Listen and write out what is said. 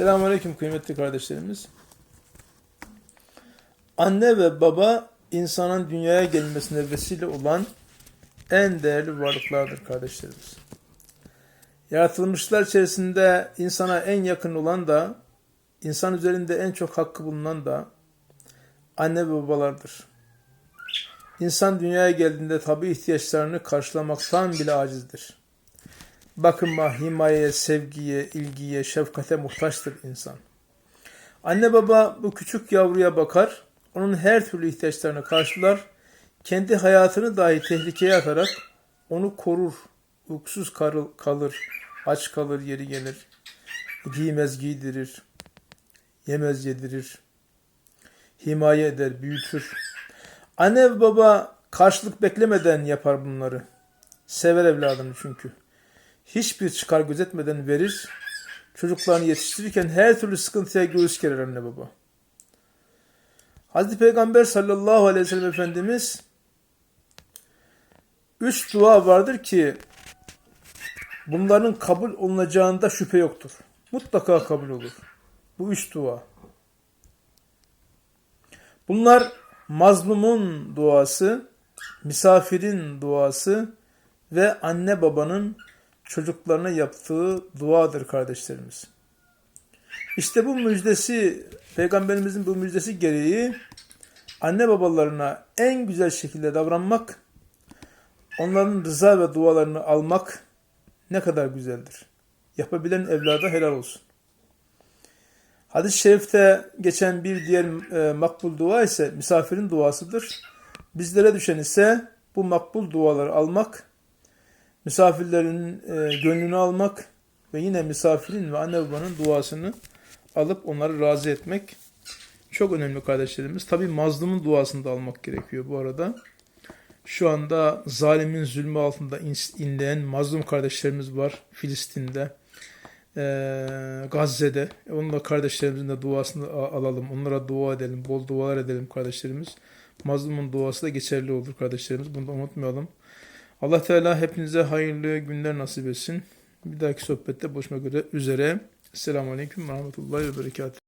Selamünaleyküm kıymetli kardeşlerimiz. Anne ve baba insanın dünyaya gelmesine vesile olan en değerli varlıklardır kardeşlerimiz. Yaratılmışlar içerisinde insana en yakın olan da, insan üzerinde en çok hakkı bulunan da anne ve babalardır. İnsan dünyaya geldiğinde tabi ihtiyaçlarını karşılamaktan bile acizdir. Bakıma, himayeye, sevgiye, ilgiye, şefkate muhtaçtır insan. Anne baba bu küçük yavruya bakar, onun her türlü ihtiyaçlarını karşılar, kendi hayatını dahi tehlikeye atarak onu korur, uykusuz kalır, aç kalır yeri gelir, giymez giydirir, yemez yedirir, himaye eder, büyütür. Anne baba karşılık beklemeden yapar bunları. Sever evladını çünkü hiçbir çıkar gözetmeden verir. Çocuklarını yetiştirirken her türlü sıkıntıya göğüs gerer anne baba. Hazreti Peygamber sallallahu aleyhi ve sellem Efendimiz üç dua vardır ki bunların kabul olunacağında şüphe yoktur. Mutlaka kabul olur. Bu üç dua. Bunlar mazlumun duası, misafirin duası ve anne babanın çocuklarına yaptığı duadır kardeşlerimiz. İşte bu müjdesi, peygamberimizin bu müjdesi gereği anne babalarına en güzel şekilde davranmak, onların rıza ve dualarını almak ne kadar güzeldir. Yapabilen evlada helal olsun. Hadis-i şerifte geçen bir diğer e, makbul dua ise misafirin duasıdır. Bizlere düşen ise bu makbul duaları almak, misafirlerin e, gönlünü almak ve yine misafirin ve anne babanın duasını alıp onları razı etmek çok önemli kardeşlerimiz. Tabi mazlumun duasını da almak gerekiyor bu arada. Şu anda zalimin zulmü altında in- inleyen mazlum kardeşlerimiz var Filistin'de, e, Gazze'de. Onunla kardeşlerimizin de duasını alalım. Onlara dua edelim, bol dualar edelim kardeşlerimiz. Mazlumun duası da geçerli olur kardeşlerimiz. Bunu da unutmayalım. Allah Teala hepinize hayırlı günler nasip etsin. Bir dahaki sohbette buluşmak üzere. Selamun Aleyküm ve Rahmetullahi ve Berekatuhu.